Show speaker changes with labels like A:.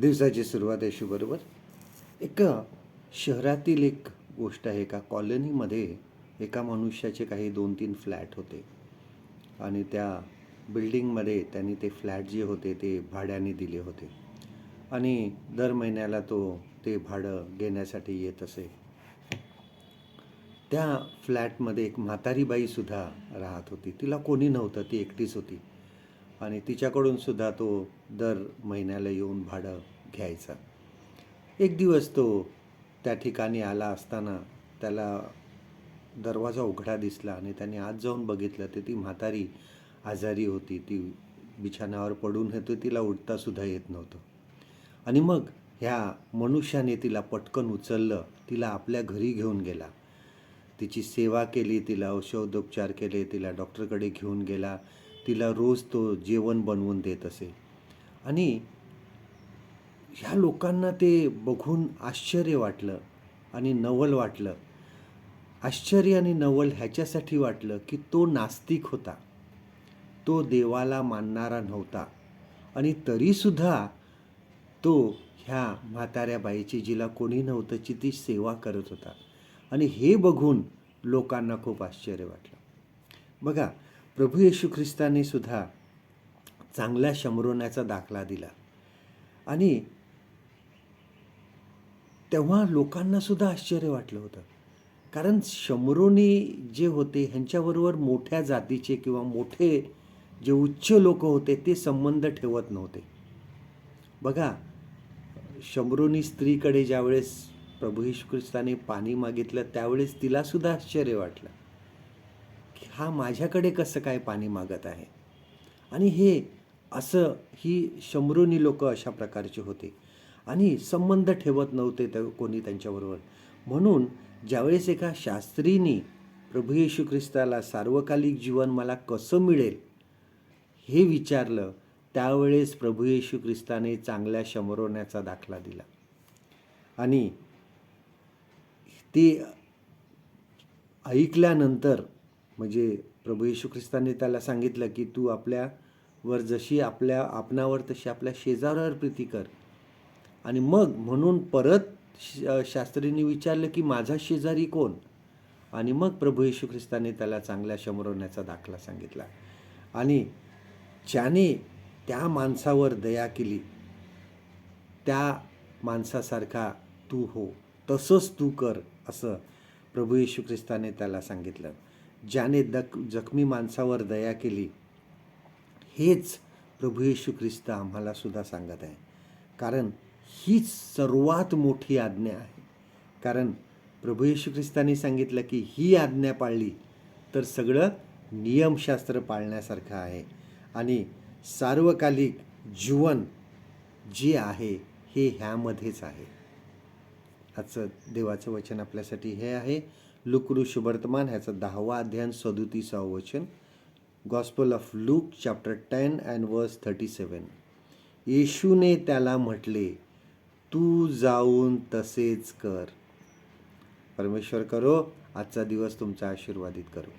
A: दिवसाची सुरुवात आहे एक शहरातील एक गोष्ट आहे एका कॉलनीमध्ये एका मनुष्याचे काही दोन तीन फ्लॅट होते. आणि त्या बिल्डिंगमध्ये त्यांनी ते फ्लॅट जे होते ते भाड्याने दिले होते. आणि दर महिन्याला तो ते भाडं घेण्यासाठी येत असे. त्या फ्लॅटमध्ये एक म्हातारी बाईसुद्धा राहत होती. तिला कोणी नव्हतं ती एकटीच होती. आणि तिच्याकडून सुद्धा तो दर महिन्याला येऊन भाडं घ्यायचा. एक दिवस तो त्या ठिकाणी आला असताना त्याला दरवाजा उघडा दिसला आणि त्याने आत जाऊन बघितलं तर ती म्हातारी आजारी होती. ती बिछाण्यावर पडून होती तिला उठतासुद्धा येत नव्हतं. आणि मग ह्या मनुष्याने तिला पटकन उचललं. तिला आपल्या घरी घेऊन गेला. तिची सेवा केली तिला औषधोपचार केले तिला डॉक्टरकडे घेऊन गेला. तिला रोज तो जेवण बनवून देत असे. आणि ह्या लोकांना ते बघून आश्चर्य वाटलं आणि नवल वाटलं. आश्चर्य आणि नवल ह्याच्यासाठी वाटलं की तो नास्तिक होता. तो देवाला मानणारा नव्हता. आणि तरीसुद्धा तो ह्या म्हाताऱ्या बाईची जिला कोणी नव्हतं ची ती सेवा करत होता. आणि हे बघून लोकांना खूप आश्चर्य वाटलं. बघा प्रभू येशू ख्रिस्ताने सुद्धा चांगल्या शमरोण्याचा दाखला दिला. आणि तेव्हा लोकांना सुद्धा आश्चर्य वाटलं होतं. कारण शमरोनी जे होते ह्यांच्याबरोबर मोठ्या जातीचे किंवा मोठे जे उच्च लोक होते ते संबंध ठेवत नव्हते. बघा शंभरोनी स्त्रीकडे ज्यावेळेस प्रभू ख्रिस्ताने पाणी मागितलं त्यावेळेस तिलासुद्धा आश्चर्य वाटलं. की हा माझ्याकडे कसं काय पाणी मागत आहे? आणि हे असं ही शंभरुनी लोक अशा प्रकारचे होते. आणि संबंध ठेवत नव्हते त्या कोणी त्यांच्याबरोबर. म्हणून ज्यावेळेस एका शास्त्रीनी प्रभू येशू ख्रिस्ताला सार्वकालिक जीवन मला कसं मिळेल हे विचारलं त्यावेळेस प्रभू येशू ख्रिस्ताने चांगल्या शमरवण्याचा दाखला दिला. आणि ते ऐकल्यानंतर म्हणजे प्रभू येशू ख्रिस्ताने त्याला सांगितलं की तू आपल्यावर जशी आपल्या आपणावर तशी आपल्या शेजारावर प्रीती कर. आणि मग म्हणून परत श- शास्त्रींनी विचारलं की माझा शेजारी कोण? आणि मग प्रभू येशू ख्रिस्ताने त्याला चांगल्या शमरवण्याचा दाखला सांगितला. आणि ज्याने त्या माणसावर दया केली त्या माणसासारखा तू हो तसंच तू कर असं प्रभू येशू ख्रिस्ताने त्याला सांगितलं. ज्याने दक जखमी माणसावर दया केली हेच प्रभू येशू ख्रिस्त आम्हाला सुद्धा सांगत आहे. कारण हीच सर्वात मोठी आज्ञा आहे. कारण प्रभू येशू ख्रिस्तांनी सांगितलं की ही आज्ञा पाळली तर सगळं नियमशास्त्र पाळण्यासारखं आहे. आणि सार्वकालिक जीवन जे आहे हे ह्यामध्येच आहे. आजचं देवाचं वचन आपल्यासाठी हे आहे. लुकरू शुभवर्तमान ह्याचं दहावा अध्ययन सदुतीसावं वचन. Gospel of Luke chapter ten and verse thirty seven येशूने त्याला म्हटले तू जाऊन तसेच कर. परमेश्वर करो आजचा दिवस तुमचा आशीर्वादित करो.